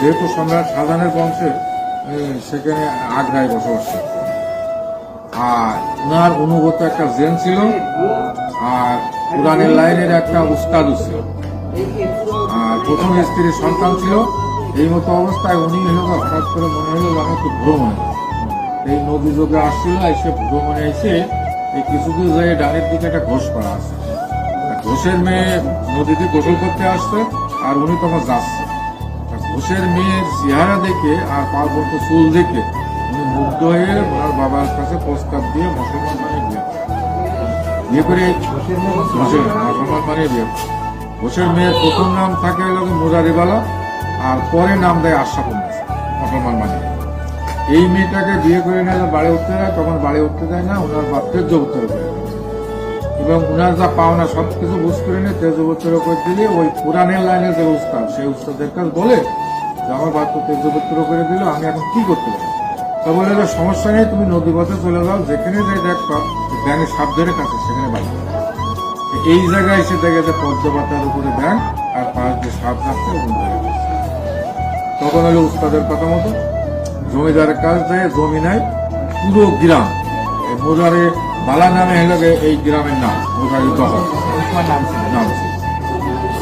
যেহেতু সম্রাট শাহজাহানের বংশে সেখানে আগ্রায় বসবাস করত। আর ওনার অনুগত একটা জেন ছিল, আর কোরআনের লাইনের একটা উস্তাদও ছিল। আর প্রথম স্ত্রীর সন্তান ছিল। এই মতো অবস্থায় উনি হলো হঠাৎ করে মনে হলো আমি একটু ভ্রমণে। এই নদী যোগে আসছিল, এসে ভ্রমণে এসে এই কিছু দূর যায় ডানের দিকে একটা ঘোষ করা আছে। ঘোষের মেয়ে নদীতে গোসল করতে আসছে আর উনি তখন যাচ্ছে ঘোষের মেয়ের চেহারা দেখে আর পার্বত্য চুল দেখে উনি মুগ্ধ হয়ে ওনার বাবার কাছে প্রস্তাব দিয়ে মুসলমান মানে বিয়ে। বিয়ে করে ঘোষের মুসলমান মানে বিয়ে। ঘোষের মেয়ের প্রথম নাম থাকে হলো মুরারিবালা আর পরে নাম দেয় আশাফুল মুসলমান মানে এই মেয়েটাকে বিয়ে করে নিয়ে বাড়ি উঠতে যায় তখন বাড়ি উঠতে দেয় না ওনার বাপ তেজবুত্তর করে দেয়। এবং ওনার যা পাওনা সব কিছু বুঝ করে নিয়ে তেজবুত্তর করে দিলে ওই পুরাণের লাইনের যে উস্তাদ সেই উস্তাদের কাছে বলে আমার বাপ তো তেজবুত্তর করে দিল আমি এখন কি করতে পারি তা বলে সমস্যা নেই তুমি নদী পথে চলে যাও যেখানে যে দেখবা ব্যাঙের সাপ ধরে কাছে সেখানে বাড়ি এই জায়গায় এসে দেখে যে পদ্মপাতার উপরে ব্যাঙ আর পাশ দিয়ে সাপ যাচ্ছে ওখানে ধরে তখন হলো উস্তাদের কথা মতো জমিদারের কাজ থেকে জমি নাই পুরো গ্রাম। মোজারে বালা নামে হলো এই গ্রামের নাম মোজারি ছিল। নাম ছিল।